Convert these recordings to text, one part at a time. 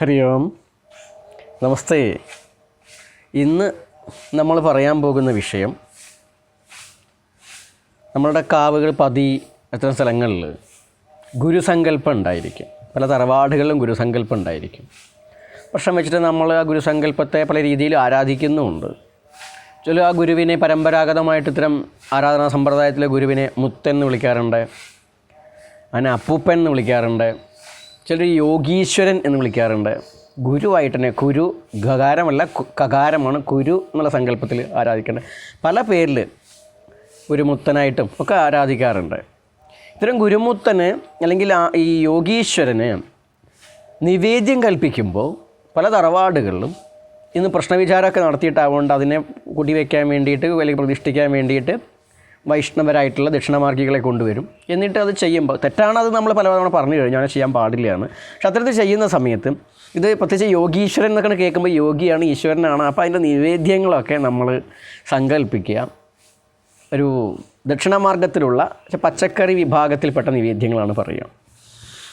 ഹരി ഓം. നമസ്തേ. ഇന്ന് നമ്മൾ പറയാൻ പോകുന്ന വിഷയം നമ്മളുടെ കാവുകൾ പതി അത്തരം സ്ഥലങ്ങളിൽ ഗുരുസങ്കല്പം ഉണ്ടായിരിക്കും. പല തറവാടുകളിലും ഗുരുസങ്കല്പം ഉണ്ടായിരിക്കും. പക്ഷെ വെച്ചിട്ട് നമ്മൾ ആ ഗുരുസങ്കല്പത്തെ പല രീതിയിൽ ആരാധിക്കുന്നുമുണ്ട്. ചില ആ ഗുരുവിനെ പരമ്പരാഗതമായിട്ട് ഇത്തരം ആരാധനാ സമ്പ്രദായത്തിലെ ഗുരുവിനെ മുത്തെന്ന് വിളിക്കാറുണ്ട്. അതിനെ അപ്പൂപ്പൻ എന്ന് വിളിക്കാറുണ്ട്. ചിലർ യോഗീശ്വരൻ എന്ന് വിളിക്കാറുണ്ട്. ഗുരുവായിട്ട് തന്നെ കുരു ഗകാരമല്ല കു- കകാരമാണ് കുരു എന്നുള്ള സങ്കല്പത്തിൽ ആരാധിക്കേണ്ടത് പല പേരിൽ ഒരു മുത്തനായിട്ടും ഒക്കെ ആരാധിക്കാറുണ്ട്. ഇത്തരം ഗുരുമുത്തന് അല്ലെങ്കിൽ ഈ യോഗീശ്വരന് നിവേദ്യം കൽപ്പിക്കുമ്പോൾ പല തറവാടുകളിലും ഇന്ന് പ്രശ്നവിചാരമൊക്കെ നടത്തിയിട്ടാവുകൊണ്ട് അതിനെ കുടിവെക്കാൻ വേണ്ടിയിട്ട് അല്ലെങ്കിൽ പ്രതിഷ്ഠിക്കാൻ വേണ്ടിയിട്ട് വൈഷ്ണവരായിട്ടുള്ള ദക്ഷിണമാർഗികളെ കൊണ്ടുവരും. എന്നിട്ട് അത് ചെയ്യുമ്പോൾ തെറ്റാണ് അത് നമ്മൾ പലതവണ പറഞ്ഞു കഴിഞ്ഞു. അങ്ങനെ ചെയ്യാൻ പാടില്ലയാണ്. പക്ഷെ അത്തരത്തിൽ ചെയ്യുന്ന സമയത്ത് ഇത് പ്രത്യേകിച്ച് യോഗീശ്വരൻ എന്നൊക്കെ കേൾക്കുമ്പോൾ യോഗിയാണ് ഈശ്വരനാണ്. അപ്പോൾ അതിന്റെ നിവേദ്യങ്ങളൊക്കെ നമ്മൾ സങ്കല്പിക്കുക. ഒരു ദക്ഷിണമാർഗത്തിലുള്ള പച്ചക്കറി വിഭാഗത്തിൽപ്പെട്ട നിവേദ്യങ്ങളാണ് പറയുക.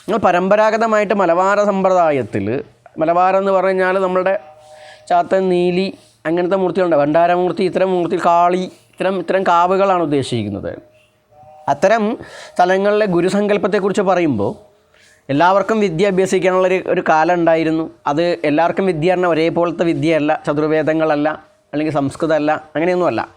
നിങ്ങൾ പരമ്പരാഗതമായിട്ട് മലബാര സമ്പ്രദായത്തിൽ മലബാരം എന്ന് പറഞ്ഞാൽ നമ്മുടെ ചാത്തൻ നീലി അങ്ങനത്തെ മൂർത്തികളുണ്ട്. ഭണ്ഡാരമൂർത്തി ഇത്തരം മൂർത്തി കാളി ഇത്തരം ഇത്തരം കാവുകളാണ് ഉദ്ദേശിക്കുന്നത്. അത്തരം സ്ഥലങ്ങളിലെ ഗുരുസങ്കല്പത്തെക്കുറിച്ച് പറയുമ്പോൾ എല്ലാവർക്കും വിദ്യ അഭ്യസിക്കാനുള്ള ഒരു കാലം ഉണ്ടായിരുന്നു. അത് എല്ലാവർക്കും വിദ്യ പറഞ്ഞാൽ ഒരേപോലത്തെ വിദ്യയല്ല ചതുർവേദങ്ങളല്ല അല്ലെങ്കിൽ സംസ്കൃതമല്ല അങ്ങനെയൊന്നുമല്ല.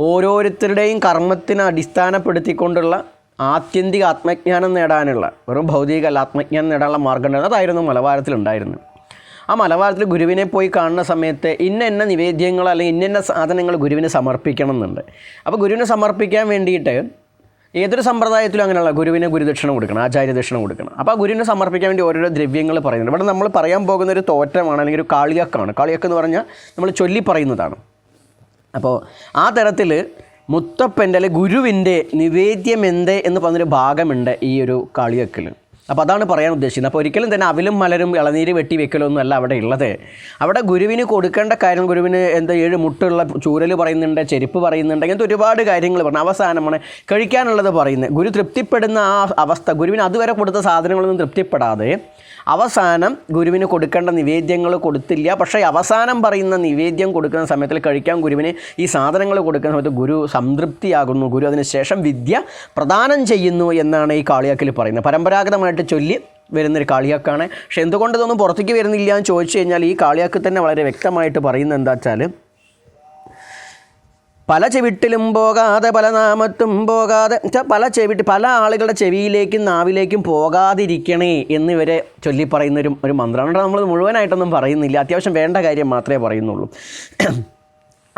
ഓരോരുത്തരുടെയും കർമ്മത്തിനെ അടിസ്ഥാനപ്പെടുത്തിക്കൊണ്ടുള്ള ആത്യന്തിക ആത്മജ്ഞാനം നേടാനുള്ള വെറും ഭൗതികമല്ല ആത്മജ്ഞാനം നേടാനുള്ള മാർഗം അതായിരുന്നു മലബാരത്തിലുണ്ടായിരുന്നത്. ആ മലബാരത്തിൽ ഗുരുവിനെ പോയി കാണുന്ന സമയത്ത് ഇന്ന ഇന്ന നിവേദ്യങ്ങൾ അല്ലെങ്കിൽ ഇന്ന സാധനങ്ങൾ ഗുരുവിന് സമർപ്പിക്കണം എന്നുണ്ട് അപ്പോൾ ഗുരുവിനെ സമർപ്പിക്കാൻ വേണ്ടിയിട്ട് ഏതൊരു സമ്പ്രദായത്തിലും അങ്ങനെയുള്ള ഗുരുവിന് ഗുരുദക്ഷിണ കൊടുക്കണം ആചാര്യ ദക്ഷിണ കൊടുക്കണം. അപ്പോൾ ആ ഗുരുവിനെ സമർപ്പിക്കാൻ വേണ്ടി ഓരോരോ ദ്രവ്യങ്ങൾ പറയുന്നുണ്ട്. ഇവിടെ നമ്മൾ പറയാൻ പോകുന്ന ഒരു തോറ്റമാണ് അല്ലെങ്കിൽ ഒരു കാളിയക്കാണ്. കാളിയക്ക് എന്ന് പറഞ്ഞാൽ നമ്മൾ ചൊല്ലി പറയുന്നതാണ്. അപ്പോൾ ആ തരത്തിൽ മുത്തപ്പന്റെ അല്ലെങ്കിൽ ഗുരുവിന്റെ നിവേദ്യം എന്ത് എന്ന് പറഞ്ഞൊരു ഭാഗമുണ്ട് ഈ ഒരു കാളിയക്കിൽ. അപ്പോൾ അതാണ് പറയാൻ ഉദ്ദേശിക്കുന്നത്. അപ്പോൾ ഒരിക്കലും തന്നെ അവിലും മലരും ഇളനീര് വെട്ടി വെക്കലൊന്നും അല്ല അവിടെ ഉള്ളത് അവിടെ ഗുരുവിന് കൊടുക്കേണ്ട കാര്യം ഗുരുവിന് എന്താ ഏഴ് മുട്ടുള്ള ചൂരൽ പറയുന്നുണ്ട് ചെരുപ്പ് പറയുന്നുണ്ട് അങ്ങനത്തെ ഒരുപാട് കാര്യങ്ങൾ പറഞ്ഞു. അവസാനമാണ് കഴിക്കാനുള്ളത് പറയുന്നത്. ഗുരു തൃപ്തിപ്പെടുന്ന ആ അവസ്ഥ ഗുരുവിന് അതുവരെ കൊടുത്ത സാധനങ്ങളൊന്നും തൃപ്തിപ്പെടാതെ അവസാനം ഗുരുവിന് കൊടുക്കേണ്ട നിവേദ്യങ്ങൾ കൊടുത്തില്ല. പക്ഷേ അവസാനം പറയുന്ന നിവേദ്യം കൊടുക്കുന്ന സമയത്തിൽ കഴിക്കാൻ ഗുരുവിന് ഈ സാധനങ്ങൾ കൊടുക്കുന്ന സമയത്ത് ഗുരു സംതൃപ്തിയാകുന്നു. ഗുരു അതിനുശേഷം വിദ്യ പ്രദാനം ചെയ്യുന്നു എന്നാണ് ഈ കാളിയാക്കിൽ പറയുന്നത്. പരമ്പരാഗതമായിട്ട് ചൊല്ലി വരുന്നൊരു കാളിയാക്കാണ്. പക്ഷെ എന്തുകൊണ്ട് ഇതൊന്നും പുറത്തേക്ക് വരുന്നില്ല എന്ന് ചോദിച്ചു കഴിഞ്ഞാൽ ഈ കാളിയാക്ക് തന്നെ വളരെ വ്യക്തമായിട്ട് പറയുന്നത് എന്താ വെച്ചാൽ പല ചെവിട്ടിലും പോകാതെ പല നാമത്തും പോകാതെ പല ചെവിട്ട് പല ആളുകളുടെ ചെവിയിലേക്കും നാവിലേക്കും പോകാതിരിക്കണേ എന്നിവരെ ചൊല്ലി പറയുന്നൊരു ഒരു മന്ത്രമാണ്. നമ്മൾ മുഴുവനായിട്ടൊന്നും പറയുന്നില്ല. അത്യാവശ്യം വേണ്ട കാര്യം മാത്രമേ പറയുന്നുള്ളൂ.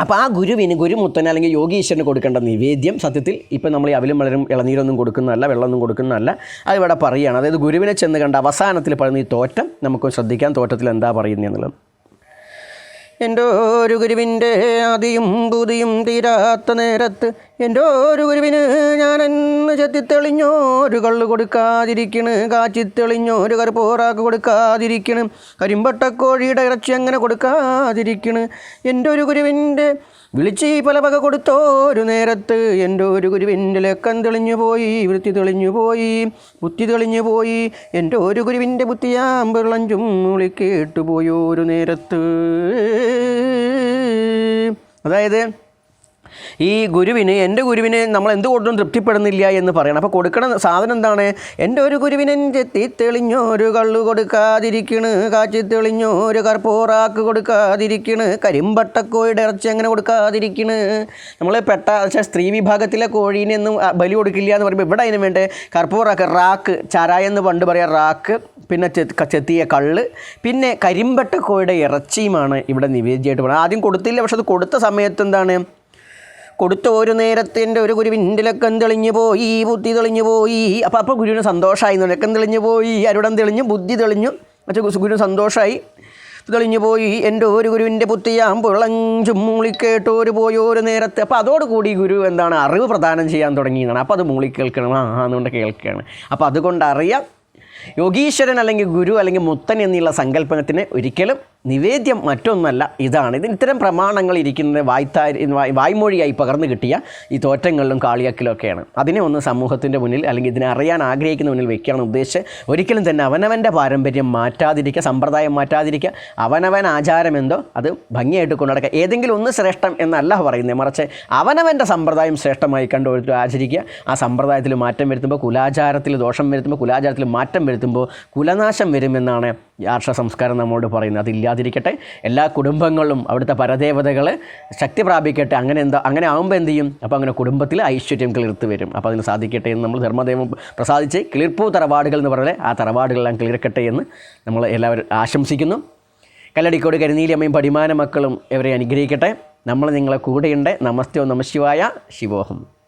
അപ്പോൾ ആ ഗുരുവിന് ഗുരുമുത്തന് അല്ലെങ്കിൽ യോഗീശ്വരന് കൊടുക്കേണ്ട നിവേദ്യം സത്യത്തിൽ ഇപ്പം നമ്മൾ ഈ അവിലും വളരും ഇളനീരൊന്നും കൊടുക്കുന്നതല്ല വെള്ളമൊന്നും കൊടുക്കുന്നതല്ല. അത് ഇവിടെ പറയുകയാണ്. അതായത് ഗുരുവിനെ ചെന്ന് കണ്ട അവസാനത്തിൽ പറയുന്ന ഈ തോറ്റം നമുക്ക് ശ്രദ്ധിക്കാം. തോറ്റത്തിൽ എന്താ പറയുന്നത് എന്നുള്ളത്. എന്റെ ഒരു ഗുരുവിന്റെ ആദിയും ബുദ്ധിയും തീരാത്ത നേരത്ത് എന്റെ ഒരു ഗുരുവിന് ഞാനെന്ന് ചെത്തിത്തെളിഞ്ഞോരു കള്ളു കൊടുക്കാതിരിക്കണ് കാച്ചിത്തെളിഞ്ഞോരു കറുപ്പോറാക്ക് കൊടുക്കാതിരിക്കണ് കരിമ്പട്ടക്കോഴിയുടെ ഇറച്ചി അങ്ങനെ കൊടുക്കാതിരിക്കണ്. എന്റെ ഒരു ഗുരുവിന്റെ വിളിച്ച് പല വക കൊടുത്തോരു നേരത്ത് എന്റെ ഒരു ഗുരുവിന്റെ ലക്കം തെളിഞ്ഞു പോയി വൃത്തി തെളിഞ്ഞു പോയി ബുദ്ധി തെളിഞ്ഞു പോയി എന്റെ ഒരു ഗുരുവിന്റെ ബുദ്ധിയാം വെള്ളഞ്ചും കേട്ടുപോയോ ഒരു നേരത്ത്. അതായത് ഈ ഗുരുവിന് എന്റെ ഗുരുവിന് നമ്മൾ എന്ത് കൊടുത്തും തൃപ്തിപ്പെടുന്നില്ല എന്ന് പറയണം. അപ്പോൾ കൊടുക്കണ സാധനം എന്താണ്? എന്റെ ഒരു ഗുരുവിനെ ചെത്തി തെളിഞ്ഞൊരു കള്ളു കൊടുക്കാതിരിക്കണ് കാച്ചി തെളിഞ്ഞൊരു കർപ്പൂറാക്ക് കൊടുക്കാതിരിക്കണ് കരിമ്പട്ടക്കോയുടെ ഇറച്ചി അങ്ങനെ കൊടുക്കാതിരിക്കണ്. നമ്മൾ പെട്ട സ്ത്രീ വിഭാഗത്തിലെ കോഴീനെയൊന്നും ബലി കൊടുക്കില്ല എന്ന് പറയുമ്പോൾ ഇവിടെ അതിന് വേണ്ടി കർപ്പൂറാക്ക് റാക്ക് ചാരായ എന്ന് പണ്ട് പറയാം റാക്ക് പിന്നെ ചെത്തിയ കള്ള് പിന്നെ കരിമ്പട്ടക്കോയുടെ ഇറച്ചിയുമാണ് ഇവിടെ നിവേദ്യമായിട്ട് പറയുന്നത്. ആദ്യം കൊടുത്തില്ല പക്ഷെ അത് കൊടുത്ത സമയത്ത് എന്താണ്? കൊടുത്ത ഒരു നേരത്തിന്റെ ഒരു ഗുരുവിന്റെ ലക്കം തെളിഞ്ഞു പോയി ബുദ്ധി തെളിഞ്ഞു പോയി. അപ്പോൾ അപ്പോൾ ഗുരുവിന് സന്തോഷമായി ലക്കം തെളിഞ്ഞു പോയി അരുടം തെളിഞ്ഞു ബുദ്ധി തെളിഞ്ഞു. മറ്റേ ഗുരുവിന് സന്തോഷമായി തെളിഞ്ഞു പോയി. എന്റെ ഒരു ഗുരുവിന്റെ പുത്തിയാം പുളഞ്ചും മൂളിക്കേട്ടോര് ഒരു നേരത്തെ. അപ്പോൾ അതോടുകൂടി ഗുരു എന്താണ് അറിവ് പ്രദാനം ചെയ്യാൻ തുടങ്ങിയതാണ് അപ്പോൾ അത് മൂളി കേൾക്കണം. ആ എന്നുകൊണ്ട് കേൾക്കുകയാണ്. അപ്പോൾ അതുകൊണ്ട് അറിയാം യോഗീശ്വരൻ അല്ലെങ്കിൽ ഗുരു അല്ലെങ്കിൽ മുത്തൻ എന്നുള്ള സങ്കല്പത്തിന് ഒരിക്കലും നിവേദ്യം മറ്റൊന്നല്ല ഇതാണ്. ഇതിന് ഇത്തരം പ്രമാണങ്ങൾ ഇരിക്കുന്നത് വായ്ത്താ വായ്- വായ്മൊഴിയായി പകർന്നു കിട്ടിയ ഈ തോറ്റങ്ങളിലും കാളിയാക്കിലും ഒക്കെയാണ് അതിനെ ഒന്ന് സമൂഹത്തിന്റെ മുന്നിൽ അല്ലെങ്കിൽ ഇതിനെ അറിയാൻ ആഗ്രഹിക്കുന്ന മുന്നിൽ വെക്കുകയാണ് ഉദ്ദേശിച്ച് ഒരിക്കലും തന്നെ അവനവന്റെ പാരമ്പര്യം മാറ്റാതിരിക്കുക സമ്പ്രദായം മാറ്റാതിരിക്കുക. അവനവൻ ആചാരം എന്തോ അത് ഭംഗിയായിട്ട് കൊണ്ടുനടക്കുക ഏതെങ്കിലും ഒന്ന് ശ്രേഷ്ഠം എന്നല്ല പറയുന്നത്. മറിച്ച് അവനവന്റെ സമ്പ്രദായം ശ്രേഷ്ഠമായി കണ്ട് ഓരോരുത്തർ ആചരിക്കുക. ആ സമ്പ്രദായത്തിൽ മാറ്റം വരുത്തുമ്പോൾ കുലാചാരത്തിൽ ദോഷം വരുത്തുമ്പോൾ കുലാചാരത്തിൽ മാറ്റം വരുത്തുമ്പോൾ കുലനാശം വരുമെന്നാണ് ആർഷ സംസ്കാരം നമ്മോട് പറയുന്നത്. അതില്ലാതിരിക്കട്ടെ എല്ലാ കുടുംബങ്ങളും അവിടുത്തെ പരദേവതകൾ ശക്തി പ്രാപിക്കട്ടെ. അങ്ങനെ എന്താ അങ്ങനെ ആകുമ്പോൾ എന്ത് ചെയ്യും? അപ്പോൾ അങ്ങനെ കുടുംബത്തിൽ ഐശ്വര്യം കിളിർത്ത് വരും. അപ്പോൾ അതിന് സാധിക്കട്ടെ എന്ന് നമ്മൾ ധർമ്മദേവം പ്രസാദിച്ച് കിളിർപ്പൂ തറവാടുകൾ എന്ന് പറഞ്ഞാൽ ആ തറവാടുകളെല്ലാം കിളിർക്കട്ടെ എന്ന് നമ്മൾ എല്ലാവരും ആശംസിക്കുന്നു. കല്ലടിക്കോട് കരുനീലിയമ്മയും പടിമാന മക്കളും ഇവരെ അനുഗ്രഹിക്കട്ടെ. നമ്മൾ നിങ്ങളെ കൂടെയുണ്ട്. നമസ്തോ നമശിവായ ശിവോഹം.